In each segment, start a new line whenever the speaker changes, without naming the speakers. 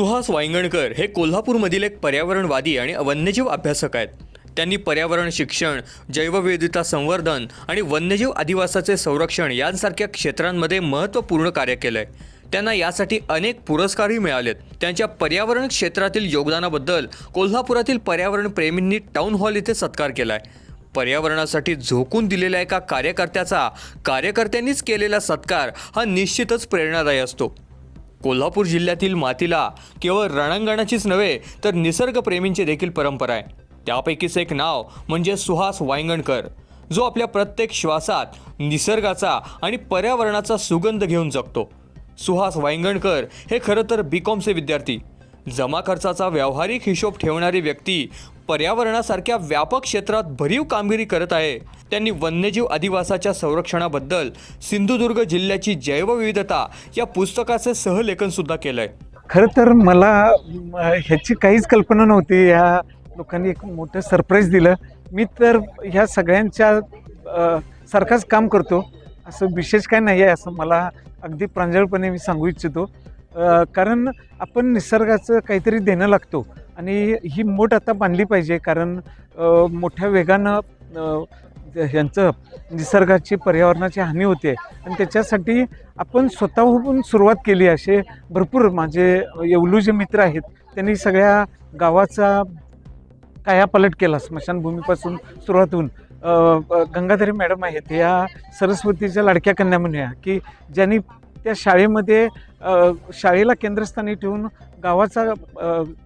सुहास वायंगणकर हे कोल्हापूरमधील एक पर्यावरणवादी आणि वन्यजीव अभ्यासक आहेत. त्यांनी पर्यावरण शिक्षण जैवविविधता संवर्धन आणि वन्यजीव आदिवासाचे संरक्षण यांसारख्या क्षेत्रांमध्ये महत्त्वपूर्ण कार्य केलं आहे त्यांना यासाठी अनेक पुरस्कारही मिळालेत. त्यांच्या पर्यावरण क्षेत्रातील योगदानाबद्दल कोल्हापुरातील पर्यावरण प्रेमींनी टाउन हॉल इथे सत्कार केला आहे पर्यावरणासाठी झोकून दिलेल्या एका कार्यकर्त्याचा कार्यकर्त्यांनीच केलेला सत्कार हा निश्चितच प्रेरणादायी असतो. कोल्हापूर जिल्ह्यातील मातीला केवळ रणांगणाचीच नव्हे तर निसर्गप्रेमींची देखील परंपरा आहे. त्यापैकीच एक नाव म्हणजे सुहास वायंगणकर जो आपल्या प्रत्येक श्वासात निसर्गाचा आणि पर्यावरणाचा सुगंध घेऊन जगतो. सुहास वायंगणकर हे खरं तर बी कॉमचे विद्यार्थी. जमा खर्चाचा व्यावहारिक हिशोब ठेवणारी व्यक्ती पर्यावरणासारख्या व्यापक क्षेत्रात भरीव कामगिरी करत आहे. त्यांनी वन्यजीव अधिवासाच्या संरक्षणाबद्दल सिंधुदुर्ग जिल्ह्याची जैवविविधता या पुस्तकाचे सहलेखन सुद्धा केलंय.
खरं तर मला ह्याची काहीच कल्पना नव्हती. ह्या लोकांनी एक मोठं सरप्राईज दिलं. मी तर ह्या सगळ्यांच्या सारखाच काम करतो. असं विशेष काय नाही आहे असं मला अगदी प्रांजळपणे मी सांगू इच्छितो. कारण आपण निसर्गाचं काहीतरी देणं लागतो. आणि ही मोठ आता बांधली पाहिजे कारण मोठ्या वेगानं यांचं ह्यांचं निसर्गाची पर्यावरणाची हानी होते. आणि त्याच्यासाठी आपण स्वतःहून सुरुवात केली असे भरपूर माझे येवलू जे मित्र आहेत त्यांनी सगळ्या गावाचा कायापालट केला स्मशानभूमीपासून सुरुवात होऊन गंगाधरी मॅडम आहेत या सरस्वतीच्या लाडक्या कन्या म्हणूया की ज्यांनी त्या शाळेमध्ये शाळेला केंद्रस्थानी ठेवून गावाचा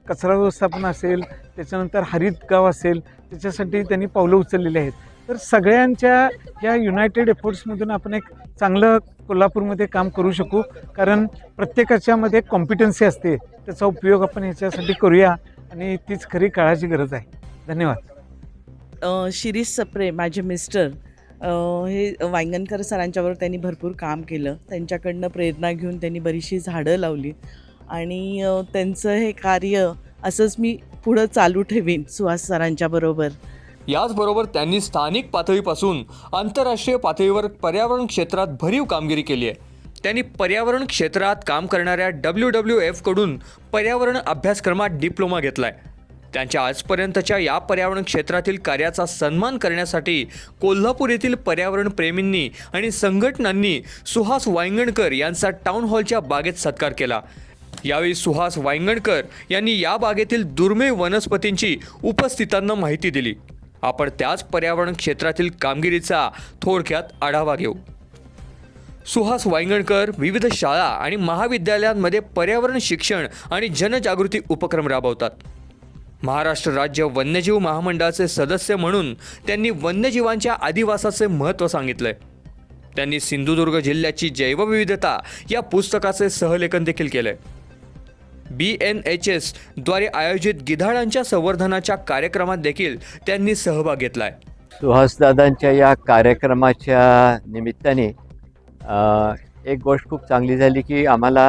कचरा व्यवस्थापन असेल त्याच्यानंतर हरित गाव असेल त्याच्यासाठी त्यांनी पावलं उचललेली आहेत. तर सगळ्यांच्या या युनायटेड एफर्ट्समधून आपण एक चांगलं कोल्हापूरमध्ये काम करू शकू. कारण प्रत्येकाच्यामध्ये कॉम्पिटन्सी असते. त्याचा उपयोग आपण ह्याच्यासाठी करूया आणि तीच खरी काळाची गरज आहे. धन्यवाद.
शिरीष सप्रे माझे मिस्टर. हे वांगणकर सरांच्याबरोबर त्यांनी भरपूर काम केलं. त्यांच्याकडनं प्रेरणा घेऊन त्यांनी बरीचशी झाडं लावली. आणि त्यांचं हे कार्य असंच मी पुढं चालू ठेवीन सुहास सरांच्याबरोबर.
याचबरोबर त्यांनी स्थानिक पातळीपासून आंतरराष्ट्रीय पातळीवर पर्यावरण क्षेत्रात भरीव कामगिरी केली आहे. त्यांनी पर्यावरण क्षेत्रात काम करणाऱ्या डब्ल्यू डब्ल्यू एफकडून पर्यावरण अभ्यासक्रमात डिप्लोमा घेतला आहे त्यांच्या आजपर्यंतच्या या पर्यावरण क्षेत्रातील कार्याचा सन्मान करण्यासाठी कोल्हापूर येथील पर्यावरण प्रेमींनी आणि संघटनांनी सुहास वायंगणकर यांचा टाउन हॉलच्या बागेत सत्कार केला. यावेळी सुहास वायंगणकर यांनी या बागेतील दुर्मिळ वनस्पतींची उपस्थितांना माहिती दिली. आपण त्याच पर्यावरण क्षेत्रातील कामगिरीचा थोडक्यात आढावा घेऊ. सुहास वायंगणकर विविध शाळा आणि महाविद्यालयांमध्ये पर्यावरण शिक्षण आणि जनजागृती उपक्रम राबवतात. महाराष्ट्र राज्य वन्यजीव महामंडळाचे सदस्य म्हणून त्यांनी वन्यजीवांच्या आदिवासाचे महत्त्व सांगितलंय. त्यांनी सिंधुदुर्ग जिल्ह्याची जैवविविधता या पुस्तकाचे सहलेखन देखील केले बी एन एच एसद्वारे आयोजित गिधाडांच्या संवर्धनाच्या कार्यक्रमात देखील त्यांनी सहभाग घेतला आहे
सुहासदादांच्या या कार्यक्रमाच्या निमित्ताने एक गोष्ट खूप चांगली झाली की आम्हाला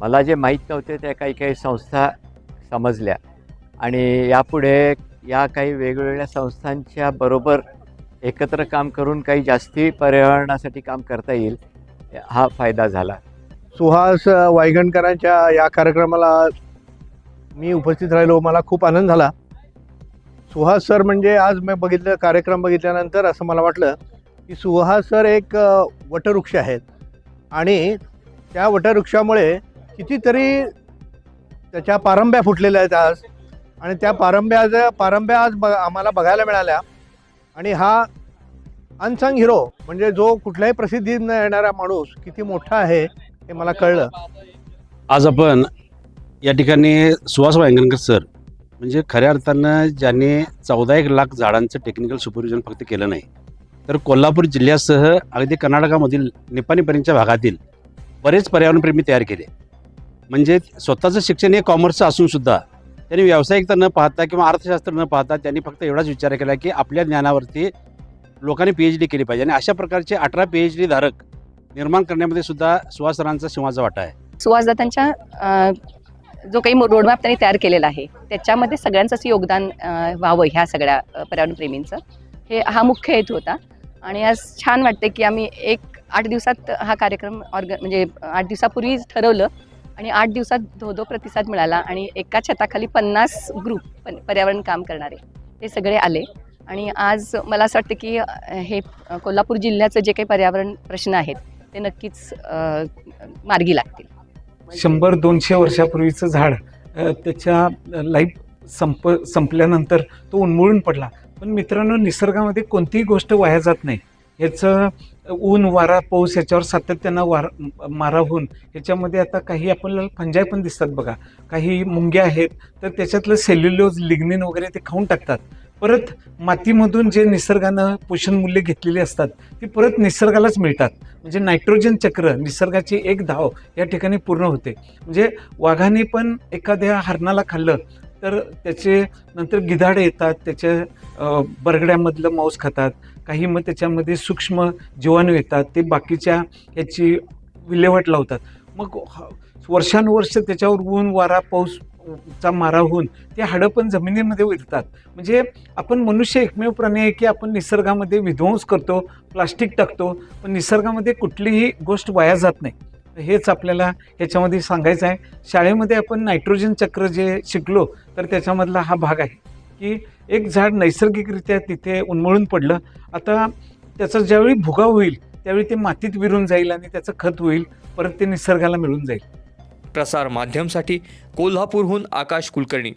मला जे माहीत नव्हते त्या काही काही संस्था समजल्या. आणि यापुढे या काही वेगवेगळ्या संस्थांच्या बरोबर एकत्र काम करून काही जास्ती पर्यावरणासाठी काम करता येईल हा फायदा झाला.
सुहास वायगणकरांच्या या कार्यक्रमाला मी उपस्थित राहिलो मला खूप आनंद झाला. सुहास सर म्हणजे आज मी बघितलं कार्यक्रम बघितल्यानंतर असं मला वाटलं की सुहास सर एक वटवृक्ष आहेत. आणि त्या वटवृक्षामुळे कितीतरी त्याच्या पारंब्या फुटलेल्या आहेत आज. आणि त्या पारंब्या पारंब्या आज ब आम्हाला बघायला मिळाल्या. आणि हा अनसंग हिरो म्हणजे जो कुठल्याही प्रसिद्धी न येणारा माणूस किती मोठा आहे हे मला कळलं.
आज आपण या ठिकाणी सुहास वांगणकर सर म्हणजे खऱ्या अर्थानं ज्यांनी चौदा एक लाख झाडांचं टेक्निकल सुपरविजन फक्त केलं नाही तर कोल्हापूर जिल्ह्यासह अगदी कर्नाटकामधील निपाणीपर्यंतच्या भागातील बरेच पर्यावरणप्रेमी तयार केले. म्हणजे स्वतःचं शिक्षण हे कॉमर्सचं असूनसुद्धा त्यांनी व्यावसायिकता न पाहता किंवा अर्थशास्त्र न पाहता त्यांनी फक्त एवढाच विचार केला की आपल्या ज्ञानावरती लोकांनी पी एच डी केली पाहिजे. आणि अशा प्रकारचे अठरा पी एच डी धारक निर्माण करण्यामध्ये सुद्धा सुहासरांचा सिंहाचा वाटा आहे.
सुहासदातांच्या जो काही रोडमॅप त्यांनी तयार केलेला आहे त्याच्यामध्ये सगळ्यांचं असं योगदान व्हावं ह्या सगळ्या पर्यावरणप्रेमींचं हे हा मुख्य हेतू होता. आणि आज छान वाटते की आम्ही एक आठ दिवसात हा कार्यक्रम ऑर्ग म्हणजे आठ दिवसापूर्वीच ठरवलं. आणि आठ दिवसात धोधो प्रतिसाद मिळाला आणि एका छताखाली पन्नास ग्रुप पर्यावरण काम करणारे ते सगळे आले. आणि आज मला असं वाटतं की हे कोल्हापूर जिल्ह्याचं जे काही पर्यावरण प्रश्न आहेत ते नक्कीच मार्गी लागतील.
शंभर दोनशे वर्षापूर्वीचं झाड त्याच्या लाईफ संप संपल्यानंतर तो उन्मळून पडला. पण मित्रांनो निसर्गामध्ये कोणतीही गोष्ट वाया जात नाही. याचं ऊन वारा पाऊस याच्यावर सातत्यानं वार मारा होऊन याच्यामध्ये आता काही आपल्याला फंजाय पण दिसतात बघा. काही मुंग्या आहेत तर त्याच्यातलं सेल्युलोज लिग्निन वगैरे ते खाऊन टाकतात. परत मातीमधून जे निसर्गानं पोषण मूल्य घेतलेली असतात ती परत निसर्गालाच मिळतात. म्हणजे नायट्रोजन चक्र निसर्गाची एक धाव या ठिकाणी पूर्ण होते. म्हणजे वाघाने पण एखाद्या हरणाला खाल्लं तर त्याचे नंतर गिधाडे येतात त्याच्या बरगड्यामधलं मांस खातात. काही मग त्याच्यामध्ये सूक्ष्म जीवाणू येतात ते बाकीच्या याची विल्हेवाट लावतात. मग ह- वर्षानुवर्ष त्याच्यावर ऊन वारा पाऊस चा मारा होऊन ते हाडं पण जमिनीमध्ये विरतात. म्हणजे आपण मनुष्य एकमेव प्राणी आहे की आपण निसर्गामध्ये विध्वंस करतो प्लास्टिक टाकतो पण निसर्गामध्ये कुठलीही गोष्ट वाया जात नाही. हेच आपल्याला ह्याच्यामध्ये सांगायचं आहे. शाळेमध्ये आपण नायट्रोजन चक्र जे शिकलो तर त्याच्यामधला हा भाग आहे की एक झाड नैसर्गिकरित्या तिथे उन्मळून पडलं. आता त्याचा ज्यावेळी भुगा होईल त्यावेळी ते मातीत विरून जाईल आणि त्याचं खत होईल परत ते निसर्गाला मिळून जाईल.
प्रसार माध्यमसाठी कोल्हापूरहून आकाश कुलकर्णी.